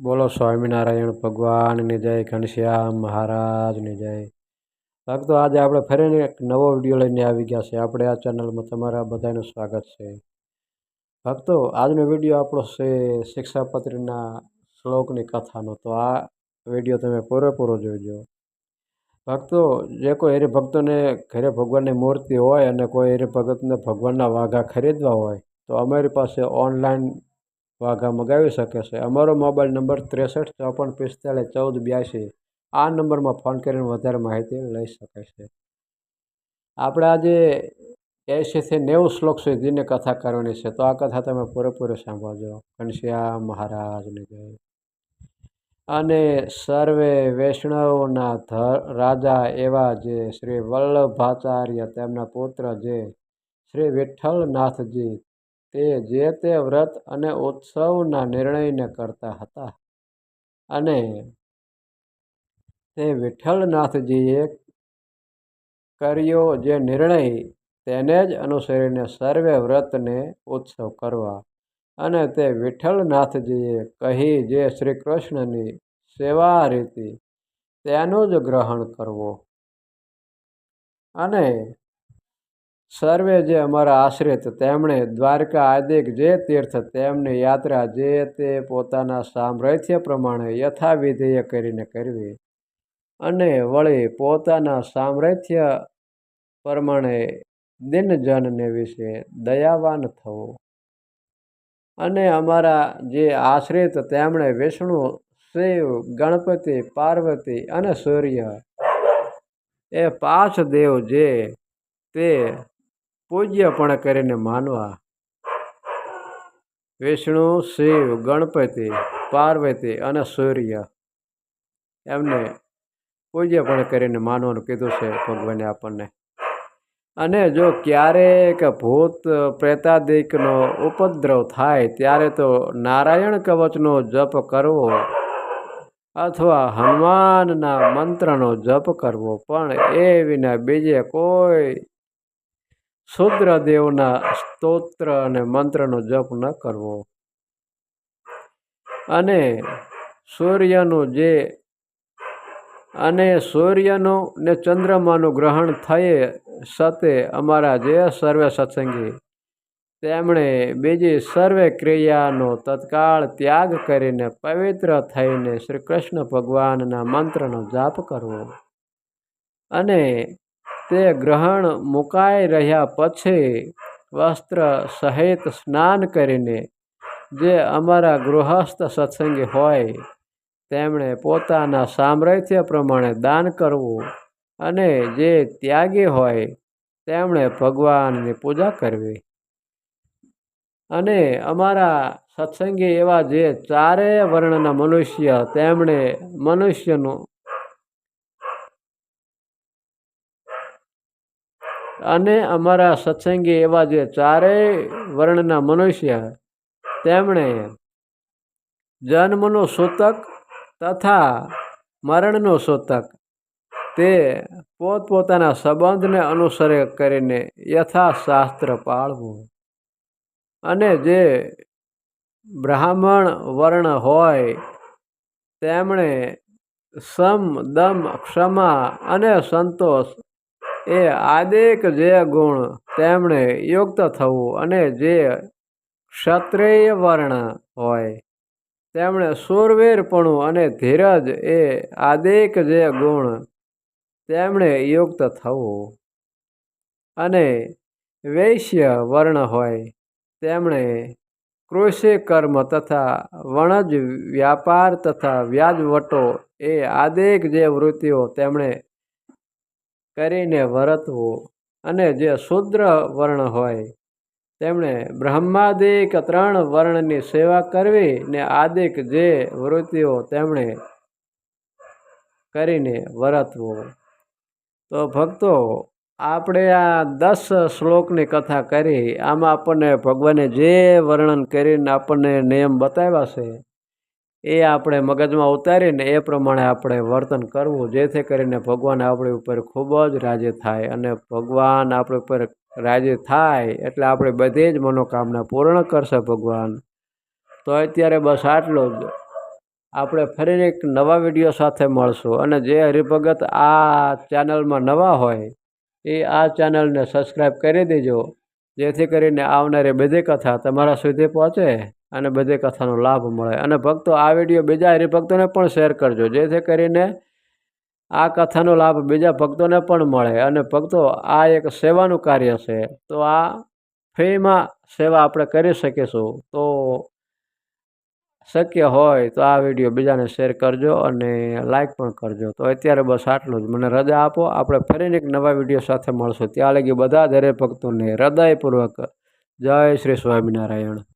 બોલો સ્વામિનારાયણ ભગવાનની જય, ઘનશ્યામ મહારાજની જય. ભક્તો, આજે આપણે ફરીને એક નવો વીડિયો લઈને આવી ગયા છે આપણે આ ચેનલમાં તમારા બધાનું સ્વાગત છે. ભક્તો, આજનો વીડિયો આપણો છે શિક્ષાપત્રીના શ્લોકની કથાનો. તો આ વીડિયો તમે પૂરેપૂરો જોઈજો ભક્તો, જે કોઈ હરિભક્તોને ઘરે ભગવાનની મૂર્તિ હોય અને કોઈ હરિભગતને ભગવાનના વાઘા ખરીદવા હોય, તો અમારી પાસે ઓનલાઈન વાઘા મગાવી શકે છે. અમારો મોબાઈલ નંબર ત્રેસઠ, ચોપન, પિસ્તાલીસ, ચૌદ, બ્યાસી. આ નંબરમાં ફોન કરીને વધારે માહિતી લઈ શકે છે. આપણે આજે એંશીથી નેવું શ્લોક સુધીની કથા કરવાની છે. તો આ કથા તમે પૂરેપૂરી સાંભળજો. ઘનશ્યામ મહારાજની જય. અને સર્વે વૈષ્ણવના રાજા એવા જે શ્રી વલ્લભાચાર્ય તેમના પુત્ર જે શ્રી વિઠ્ઠલનાથજી તે જે તે વ્રત અને ઉત્સવના નિર્ણયને કરતા હતા. અને તે વિઠ્ઠલનાથજીએ કર્યો જે નિર્ણય, તેને જ અનુસરીને સર્વે વ્રતને ઉત્સવ કરવા. અને તે વિઠ્ઠલનાથજીએ કહી જે શ્રી કૃષ્ણની સેવા રીતિ, તેનું જ ગ્રહણ કરવો. અને સર્વે જે અમારા આશ્રિત, તેમણે દ્વારકા આદિક જે તીર્થ, તેમની યાત્રા જે તે પોતાના સામ્રાજ્ય પ્રમાણે યથાવિધિય કરીને કરવી અને વળી પોતાના સામ્રાજ્ય પ્રમાણે દિનજનને વિશે દયાવાન થવું. અને અમારા જે આશ્રિત, તેમણે વિષ્ણુ, શિવ, ગણપતિ, પાર્વતી અને સૂર્ય, એ પાંચ દેવ જે તે પૂજ્ય પણ કરીને માનવા. વિષ્ણુ, શિવ, ગણપતિ, પાર્વતી અને સૂર્ય એમને પૂજ્ય પણ કરીને માનવાનું કીધું છે ભગવાને આપણને. અને જો ક્યારેક ભૂત પ્રેતાદિકનો ઉપદ્રવ થાય ત્યારે તો નારાયણ કવચનો જપ કરવો અથવા હનુમાનના મંત્રનો જપ કરવો પણ એ વિના બીજે કોઈ શુદ્રદેવના સ્તોત્ર અને મંત્રનો જપ ન કરવો. અને સૂર્યનું જે, અને સૂર્યનું ને ચંદ્રમાનું ગ્રહણ થયે સતે અમારા જે સર્વે સત્સંગી, તેમણે બીજી સર્વે ક્રિયાનો તત્કાળ ત્યાગ કરીને પવિત્ર થઈને શ્રી કૃષ્ણ ભગવાનના મંત્રનો જાપ કરવો. અને તે ગ્રહણ મુકાઈ રહ્યા પછી વસ્ત્ર સહિત સ્નાન કરીને જે અમારા ગૃહસ્થ સત્સંગી હોય, તેમણે પોતાના સામ્રાજ્ય પ્રમાણે દાન કરવું અને જે ત્યાગી હોય, તેમણે ભગવાનની પૂજા કરવી. અને અમારા સત્સંગી એવા જે ચારેય વર્ણના મનુષ્ય, તેમણે મનુષ્યનું અને અમારા સત્સંગી એવા જે ચારેય વર્ણના મનુષ્ય તેમણે જન્મનું સૂતક તથા મરણનું સૂતક તે પોતપોતાના સંબંધને અનુસરે કરીને યથાશાસ્ત્ર પાળવું. અને જે બ્રાહ્મણ વર્ણ હોય તેમણે સમ, દમ, ક્ષમા અને સંતોષ એ આદેક જે ગુણ તેમણે યુક્ત થવું અને જે ક્ષત્રિય વર્ણ હોય, તેમણે શૂરવીરપણું અને ધીરજ એ આદેક જે ગુણ તેમણે યુક્ત થવું અને વૈશ્ય વર્ણ હોય, તેમણે કૃષિ કર્મ તથા વણજ વ્યાપાર તથા વ્યાજવટો એ આદેક જે વૃત્તિઓ તેમણે કરીને વરતવું અને જે શુદ્ર વર્ણ હોય, તેમણે બ્રહ્માદિક ત્રણ વર્ણની સેવા કરવી ને આદિક જે વૃત્તિઓ તેમણે કરીને વરતવું. તો ભક્તો, આપણે આ દસ શ્લોકની કથા કરી. આમાં આપણને ભગવાને જે વર્ણન કરીને આપણને નિયમ બતાવ્યા છે એ આપણે મગજમાં ઉતારીને એ પ્રમાણે આપણે વર્તન કરવું, જેથી કરીને ભગવાન આપણી ઉપર ખૂબ જ રાજી થાય અને ભગવાન આપણી ઉપર રાજી થાય એટલે આપણે બધી જ મનોકામના પૂર્ણ કરશે ભગવાન. તો અત્યારે બસ આટલું જ. આપણે ફરીને એક નવા વીડિયો સાથે મળશું અને જે હરિભગત આ ચેનલમાં નવા હોય, એ આ ચેનલને સબસ્ક્રાઈબ કરી દેજો, જેથી કરીને આવનારી બધી કથા તમારા સુધી પહોંચે. અને બધી કથાનો લાભ મળે. અને ભક્તો, આ વીડિયો બીજા હરિભક્તોને પણ શેર કરજો. જેથી કરીને આ કથાનો લાભ બીજા ભક્તોને પણ મળે. અને ભક્તો, આ એક સેવાનું કાર્ય છે. તો આ ફ્રીમાં સેવા આપણે કરી શકીશું. તો શક્ય હોય તો આ વીડિયો બીજાને શેર કરજો અને લાઈક પણ કરજો. તો અત્યારે બસ આટલું જ. મને રજા આપો. આપણે ફરીને એક નવા વીડિયો સાથે મળશું. ત્યાં લગી બધા દરેક ભક્તોને હૃદયપૂર્વક જય શ્રી સ્વામિનારાયણ.